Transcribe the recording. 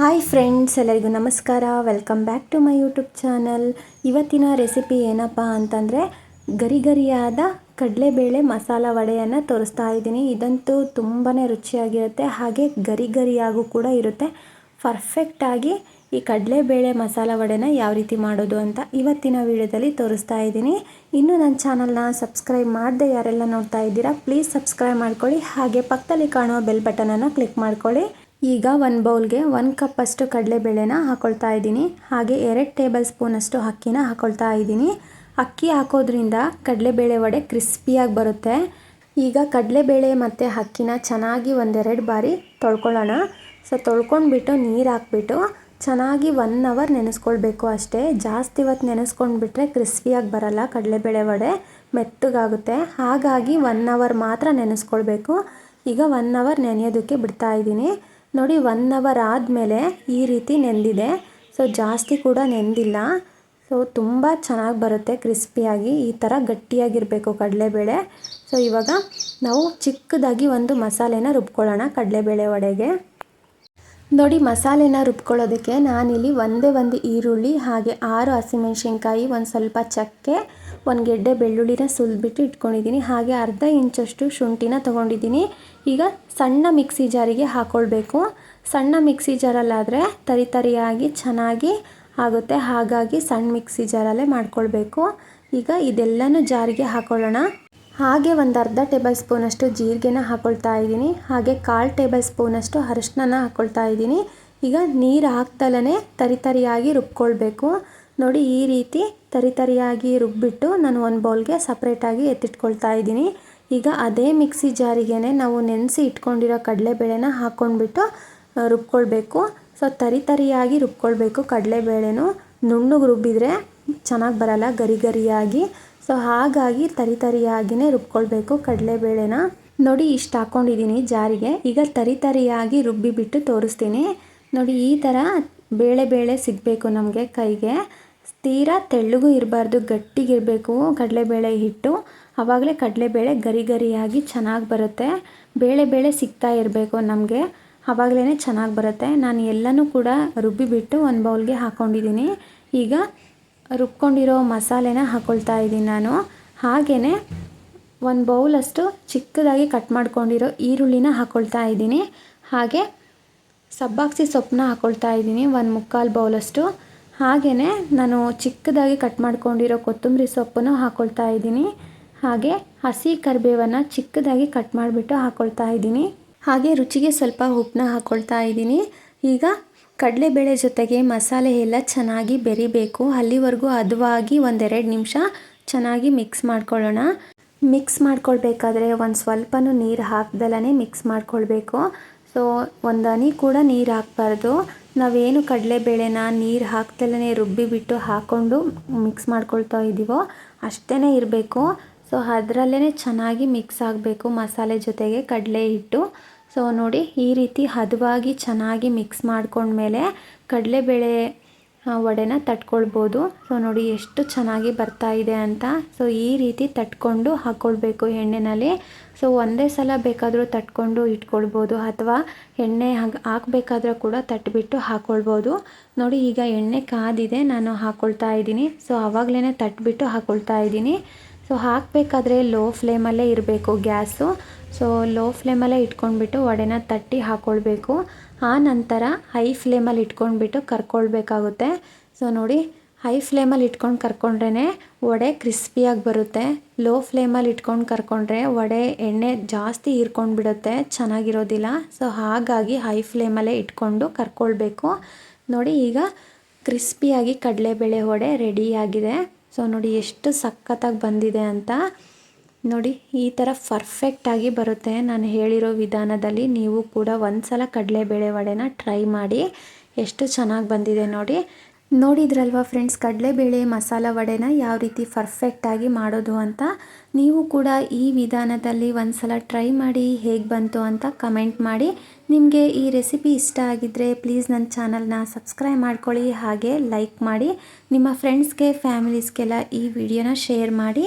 Hi friends, ಎಲ್ಲರಿಗೂ ನಮಸ್ಕಾರ. Welcome back to my YouTube channel ಇವತ್ತಿನ ರೆಸಿಪಿ ಏನಪ್ಪ ಅಂತಂದರೆ ಗರಿ ಗರಿಯಾದ ಕಡಲೆಬೇಳೆ ಮಸಾಲ ವಡೆಯನ್ನು ತೋರಿಸ್ತಾ ಇದ್ದೀನಿ. ಇದಂತೂ ತುಂಬಾ ರುಚಿಯಾಗಿರುತ್ತೆ, ಹಾಗೆ ಗರಿ ಗರಿಯಾಗೂ ಕೂಡ ಇರುತ್ತೆ. ಪರ್ಫೆಕ್ಟಾಗಿ ಈ ಕಡಲೆಬೇಳೆ ಮಸಾಲ ವಡೆನ ಯಾವ ರೀತಿ ಮಾಡೋದು ಅಂತ ಇವತ್ತಿನ ವಿಡಿಯೋದಲ್ಲಿ ತೋರಿಸ್ತಾ ಇದ್ದೀನಿ. ಇನ್ನೂ ನನ್ನ ಚಾನಲ್ನ ಸಬ್ಸ್ಕ್ರೈಬ್ ಮಾಡದೆ ಯಾರೆಲ್ಲ ನೋಡ್ತಾ ಇದ್ದೀರಾ ಪ್ಲೀಸ್ ಸಬ್ಸ್ಕ್ರೈಬ್ ಮಾಡ್ಕೊಳ್ಳಿ. ಹಾಗೆ ಪಕ್ಕದಲ್ಲಿ ಕಾಣುವ ಬೆಲ್ ಬಟನನ್ನು ಕ್ಲಿಕ್ ಮಾಡ್ಕೊಳ್ಳಿ. ಈಗ ಒಂದು ಬೌಲ್ಗೆ ಒಂದು ಕಪ್ಪಷ್ಟು ಕಡಲೆಬೇಳೆನ ಹಾಕ್ಕೊಳ್ತಾ ಇದ್ದೀನಿ. ಹಾಗೆ ಎರಡು ಟೇಬಲ್ ಸ್ಪೂನಷ್ಟು ಅಕ್ಕಿನ ಹಾಕ್ಕೊಳ್ತಾ ಇದ್ದೀನಿ. ಅಕ್ಕಿ ಹಾಕೋದ್ರಿಂದ ಕಡಲೆಬೇಳೆ ವಡೆ ಕ್ರಿಸ್ಪಿಯಾಗಿ ಬರುತ್ತೆ. ಈಗ ಕಡಲೆಬೇಳೆ ಮತ್ತು ಅಕ್ಕಿನ ಚೆನ್ನಾಗಿ ಒಂದೆರಡು ಬಾರಿ ತೊಳ್ಕೊಳ್ಳೋಣ. ಸೊ ತೊಳ್ಕೊಂಡ್ಬಿಟ್ಟು ನೀರು ಹಾಕ್ಬಿಟ್ಟು ಚೆನ್ನಾಗಿ ಒನ್ ಅವರ್ ನೆನೆಸ್ಕೊಳ್ಬೇಕು ಅಷ್ಟೇ. ಜಾಸ್ತಿ ಹೊತ್ತು ನೆನೆಸ್ಕೊಂಡ್ಬಿಟ್ರೆ ಕ್ರಿಸ್ಪಿಯಾಗಿ ಬರಲ್ಲ ಕಡಲೆಬೇಳೆ ವಡೆ. ಮೆತ್ತಗಾಗುತ್ತೆ. ಹಾಗಾಗಿ ಒನ್ ಅವರ್ ಮಾತ್ರ ನೆನೆಸ್ಕೊಳ್ಬೇಕು. ಈಗ ಒನ್ ಅವರ್ ನೆನೆಯೋದಕ್ಕೆ ಬಿಡ್ತಾ ಇದ್ದೀನಿ. ನೋಡಿ ಒನ್ ಅವರ್ ಆದಮೇಲೆ ಈ ರೀತಿ ನೆಂದಿದೆ. ಸೊ ಜಾಸ್ತಿ ಕೂಡ ನೆಂದಿಲ್ಲ. ಸೊ ತುಂಬ ಚೆನ್ನಾಗಿ ಬರುತ್ತೆ ಕ್ರಿಸ್ಪಿಯಾಗಿ. ಈ ಥರ ಗಟ್ಟಿಯಾಗಿರಬೇಕು ಕಡಲೆಬೇಳೆ. ಸೊ ಇವಾಗ ನಾವು ಚಿಕ್ಕದಾಗಿ ಒಂದು ಮಸಾಲೆನ ರುಬ್ಕೊಳ್ಳೋಣ ಕಡಲೆಬೇಳೆ ವಡೆಗೆ. ನೋಡಿ, ಮಸಾಲೆನ ರುಬ್ಕೊಳ್ಳೋದಕ್ಕೆ ನಾನಿಲ್ಲಿ ಒಂದೇ ಒಂದು ಈರುಳ್ಳಿ, ಹಾಗೆ ಆರು ಹಸಿಮೆಣ್ಸಿನ್ಕಾಯಿ, ಒಂದು ಸ್ವಲ್ಪ ಚಕ್ಕೆ ಒಂದು ಗೆಡ್ಡೆ ಬೆಳ್ಳುಳ್ಳಿನ ಸುಲಿದ್ಬಿಟ್ಟು ಇಟ್ಕೊಂಡಿದ್ದೀನಿ. ಹಾಗೆ ಅರ್ಧ ಇಂಚಷ್ಟು ಶುಂಠಿನ ತೊಗೊಂಡಿದ್ದೀನಿ. ಈಗ ಸಣ್ಣ ಮಿಕ್ಸಿ ಜಾರಿಗೆ ಹಾಕ್ಕೊಳ್ಬೇಕು ಸಣ್ಣ ಮಿಕ್ಸಿ ಜಾರಲ್ಲಾದರೆ ತರಿ ತರಿಯಾಗಿ ಚೆನ್ನಾಗಿ ಆಗುತ್ತೆ. ಹಾಗಾಗಿ ಸಣ್ಣ ಮಿಕ್ಸಿ ಜಾರಲ್ಲೇ ಮಾಡ್ಕೊಳ್ಬೇಕು. ಈಗ ಇದೆಲ್ಲನೂ ಜಾರಿಗೆ ಹಾಕೊಳ್ಳೋಣ. ಹಾಗೆ ಒಂದು ಅರ್ಧ ಟೇಬಲ್ ಸ್ಪೂನಷ್ಟು ಜೀರಿಗೆನ ಹಾಕ್ಕೊಳ್ತಾ ಇದ್ದೀನಿ. ಹಾಗೆ ಕಾಲು ಟೇಬಲ್ ಸ್ಪೂನಷ್ಟು ಅರಿಶಿನ ಹಾಕ್ಕೊಳ್ತಾ ಇದ್ದೀನಿ. ಈಗ ನೀರು ಹಾಕ್ದಲೇ ತರಿ ತರಿಯಾಗಿ ರುಬ್ಕೊಳ್ಬೇಕು. ನೋಡಿ ಈ ರೀತಿ ತರಿ ತರಿಯಾಗಿ ರುಬ್ಬಿಟ್ಟು ನಾನು ಒಂದು ಬೌಲ್ಗೆ ಸಪ್ರೇಟಾಗಿ ಎತ್ತಿಟ್ಕೊಳ್ತಾ ಇದ್ದೀನಿ. ಈಗ ಅದೇ ಮಿಕ್ಸಿ ಜಾರಿಗೆನೇ ನಾವು ನೆನೆಸಿ ಇಟ್ಕೊಂಡಿರೋ ಕಡಲೆಬೇಳೆನ ಹಾಕ್ಕೊಂಡ್ಬಿಟ್ಟು ರುಬ್ಕೊಳ್ಬೇಕು. ಸೊ ತರಿ ತರಿಯಾಗಿ ರುಬ್ಕೊಳ್ಬೇಕು ಕಡಲೆಬೇಳೆನೂ. ನುಣ್ಣಗೆ ರುಬ್ಬಿದ್ರೆ ಚೆನ್ನಾಗಿ ಬರಲ್ಲ, ಗರಿ ಗರಿಯಾಗಿ. ಸೊ ಹಾಗಾಗಿ ತರಿ ತರಿಯಾಗಿಯೇ ರುಬ್ಕೊಳ್ಬೇಕು ಕಡಲೆಬೇಳೆನ. ನೋಡಿ ಇಷ್ಟು ಹಾಕ್ಕೊಂಡಿದ್ದೀನಿ ಜಾರಿಗೆ. ಈಗ ತರಿ ತರಿಯಾಗಿ ರುಬ್ಬಿಬಿಟ್ಟು ತೋರಿಸ್ತೀನಿ. ನೋಡಿ ಈ ಥರ ಬೇಳೆ ಬೇಳೆ ಸಿಗಬೇಕು ನಮಗೆ ಕೈಗೆ. ತೀರಾ ತೆಳ್ಳಗೂ ಇರಬಾರ್ದು, ಗಟ್ಟಿಗಿರಬೇಕು. ಕಡಲೆಬೇಳೆ ಹಿಟ್ಟು. ಆವಾಗಲೇ ಕಡಲೆಬೇಳೆ ಗರಿ ಗರಿಯಾಗಿ ಚೆನ್ನಾಗಿ ಬರುತ್ತೆ. ಬೇಳೆ ಬೇಳೆ ಸಿಗ್ತಾ ಇರಬೇಕು ನಮಗೆ. ಆವಾಗಲೇ ಚೆನ್ನಾಗಿ ಬರುತ್ತೆ. ನಾನು ಎಲ್ಲನೂ ಕೂಡ ರುಬ್ಬಿಬಿಟ್ಟು ಒಂದು ಬೌಲ್ಗೆ ಹಾಕ್ಕೊಂಡಿದ್ದೀನಿ ಈಗ ರುಬ್ಕೊಂಡಿರೋ ಮಸಾಲೆನ ಹಾಕ್ಕೊಳ್ತಾ ಇದ್ದೀನಿ ನಾನು. ಹಾಗೆಯೇ ಒಂದು ಬೌಲಷ್ಟು ಚಿಕ್ಕದಾಗಿ ಕಟ್ ಮಾಡ್ಕೊಂಡಿರೋ ಈರುಳ್ಳಿನ ಹಾಕ್ಕೊಳ್ತಾ ಇದ್ದೀನಿ. ಹಾಗೆ ಸಬ್ಬಾಕ್ಸಿ ಸೊಪ್ಪನ್ನ ಹಾಕ್ಕೊಳ್ತಾ ಇದ್ದೀನಿ. ಒಂದು ಮುಕ್ಕಾಲು ಬೌಲಷ್ಟು ಹಾಗೆಯೇ ನಾನು ಚಿಕ್ಕದಾಗಿ ಕಟ್ ಮಾಡ್ಕೊಂಡಿರೋ ಕೊತ್ತಂಬರಿ ಸೊಪ್ಪನ್ನು ಹಾಕ್ಕೊಳ್ತಾ ಇದ್ದೀನಿ. ಹಾಗೆ ಹಸಿ ಕರಿಬೇವನ್ನು ಚಿಕ್ಕದಾಗಿ ಕಟ್ ಮಾಡಿಬಿಟ್ಟು ಹಾಕ್ಕೊಳ್ತಾ ಇದ್ದೀನಿ. ಹಾಗೆ ರುಚಿಗೆ ಸ್ವಲ್ಪ ಉಪ್ಪನ್ನ ಹಾಕ್ಕೊಳ್ತಾ ಇದ್ದೀನಿ. ಈಗ ಕಡಲೆಬೇಳೆ ಜೊತೆಗೆ ಮಸಾಲೆ ಎಲ್ಲ ಚೆನ್ನಾಗಿ ಬೆರಿಬೇಕು. ಅಲ್ಲಿವರೆಗೂ ಹದವಾಗಿ ಒಂದೆರಡು ನಿಮಿಷ ಚೆನ್ನಾಗಿ ಮಿಕ್ಸ್ ಮಾಡ್ಕೊಳ್ಳೋಣ. ಮಿಕ್ಸ್ ಮಾಡ್ಕೊಳ್ಬೇಕಾದ್ರೆ ಒಂದು ಸ್ವಲ್ಪನೂ ನೀರು ಹಾಕ್ದಲೇ ಮಿಕ್ಸ್ ಮಾಡ್ಕೊಳ್ಬೇಕು. ಸೊ, ಒಂದು ಕೂಡ ನೀರು ಹಾಕಬಾರ್ದು. ನಾವೇನು ಕಡಲೆಬೇಳೆನ ನೀರು ಹಾಕ್ದಲೇ ರುಬ್ಬಿಬಿಟ್ಟು ಹಾಕ್ಕೊಂಡು ಮಿಕ್ಸ್ ಮಾಡ್ಕೊಳ್ತಾ ಇದ್ದೀವೋ ಅಷ್ಟೇ ಇರಬೇಕು. ಸೊ ಅದರಲ್ಲೇ ಚೆನ್ನಾಗಿ ಮಿಕ್ಸ್ ಆಗಬೇಕು ಮಸಾಲೆ ಜೊತೆಗೆ ಕಡಲೆ ಹಿಟ್ಟು. ಸೊ, ನೋಡಿ ಈ ರೀತಿ ಹದವಾಗಿ ಚೆನ್ನಾಗಿ ಮಿಕ್ಸ್ ಮಾಡ್ಕೊಂಡ್ಮೇಲೆ ಕಡಲೆಬೇಳೆ ವಡೆನ ತಟ್ಕೊಳ್ಬೋದು. ಸೊ ನೋಡಿ ಎಷ್ಟು ಚೆನ್ನಾಗಿ ಬರ್ತಾ ಇದೆ ಅಂತ. ಸೊ ಈ ರೀತಿ ತಟ್ಕೊಂಡು ಹಾಕ್ಕೊಳ್ಬೇಕು ಎಣ್ಣೆನಲ್ಲಿ. ಸೊ ಒಂದೇ ಸಲ ಬೇಕಾದರೂ ತಟ್ಕೊಂಡು ಇಟ್ಕೊಳ್ಬೋದು ಅಥವಾ ಎಣ್ಣೆ ಹಾಕಬೇಕಾದ್ರೂ ಕೂಡ ತಟ್ಬಿಟ್ಟು ಹಾಕ್ಕೊಳ್ಬೋದು ನೋಡಿ, ಈಗ ಎಣ್ಣೆ ಕಾದಿದೆ, ನಾನು ಹಾಕ್ಕೊಳ್ತಾ ಇದ್ದೀನಿ. ಸೊ ಆವಾಗಲೇ ತಟ್ಬಿಟ್ಟು ಹಾಕ್ಕೊಳ್ತಾ ಇದ್ದೀನಿ. ಸೊ ಹಾಕಬೇಕಾದ್ರೆ ಲೋ ಫ್ಲೇಮಲ್ಲೇ ಇರಬೇಕು ಗ್ಯಾಸು. ಸೊ ಲೋ ಫ್ಲೇಮಲ್ಲೇ ಇಟ್ಕೊಂಡ್ಬಿಟ್ಟು ವಡೆನ ತಟ್ಟಿ ಹಾಕ್ಕೊಳ್ಬೇಕು ಆ ನಂತರ ಹೈ ಫ್ಲೇಮಲ್ಲಿ ಇಟ್ಕೊಂಡ್ಬಿಟ್ಟು ಕರ್ಕೊಳ್ಬೇಕಾಗುತ್ತೆ. ಸೊ ನೋಡಿ ಹೈ ಫ್ಲೇಮಲ್ಲಿ ಇಟ್ಕೊಂಡು ಕರ್ಕೊಂಡ್ರೇ ವಡೆ ಕ್ರಿಸ್ಪಿಯಾಗಿ ಬರುತ್ತೆ. ಲೋ ಫ್ಲೇಮಲ್ಲಿ ಇಟ್ಕೊಂಡು ಕರ್ಕೊಂಡ್ರೆ ವಡೆ ಎಣ್ಣೆ ಜಾಸ್ತಿ ಹೀರ್ಕೊಂಡು ಬಿಡುತ್ತೆ ಚೆನ್ನಾಗಿರೋದಿಲ್ಲ. ಸೊ ಹಾಗಾಗಿ ಹೈ ಫ್ಲೇಮಲ್ಲೇ ಇಟ್ಕೊಂಡು ಕರ್ಕೊಳ್ಬೇಕು. ನೋಡಿ, ಈಗ ಕ್ರಿಸ್ಪಿಯಾಗಿ ಕಡಲೆಬೇಳೆ ವಡೆ ರೆಡಿಯಾಗಿದೆ ಸೊ ನೋಡಿ, ಎಷ್ಟು ಸಖತ್ತಾಗಿ ಬಂದಿದೆ ಅಂತ. ನೋಡಿ, ಈ ಥರ ಪರ್ಫೆಕ್ಟಾಗಿ ಬರುತ್ತೆ. ನಾನು ಹೇಳಿರೋ ವಿಧಾನದಲ್ಲಿ ನೀವು ಕೂಡ ಒಂದು ಸಲ ಕಡಲೆಬೇಳೆ ವಡೆನ ಟ್ರೈ ಮಾಡಿ, ಎಷ್ಟು ಚೆನ್ನಾಗಿ ಬಂದಿದೆ ನೋಡಿ. ನೋಡಿದ್ರಲ್ವ ಫ್ರೆಂಡ್ಸ್ ಕಡಲೆಬೇಳೆ ಮಸಾಲ ವಡೆನ ಯಾವ ರೀತಿ ಪರ್ಫೆಕ್ಟಾಗಿ ಮಾಡೋದು ಅಂತ? ನೀವು ಕೂಡ ಈ ವಿಧಾನದಲ್ಲಿ ಒಂದು ಸಲ ಟ್ರೈ ಮಾಡಿ ಹೇಗೆ ಬಂತು ಅಂತ ಕಮೆಂಟ್ ಮಾಡಿ. ನಿಮಗೆ ಈ ರೆಸಿಪಿ ಇಷ್ಟ ಆಗಿದ್ದರೆ ಪ್ಲೀಸ್ ನನ್ನ ಚಾನಲ್ನ ಸಬ್ಸ್ಕ್ರೈಬ್ ಮಾಡ್ಕೊಳ್ಳಿ, ಹಾಗೆ ಲೈಕ್ ಮಾಡಿ. ನಿಮ್ಮ ಫ್ರೆಂಡ್ಸ್ಗೆ ಫ್ಯಾಮಿಲೀಸ್ಗೆಲ್ಲ ಈ ವಿಡಿಯೋನ ಶೇರ್ ಮಾಡಿ.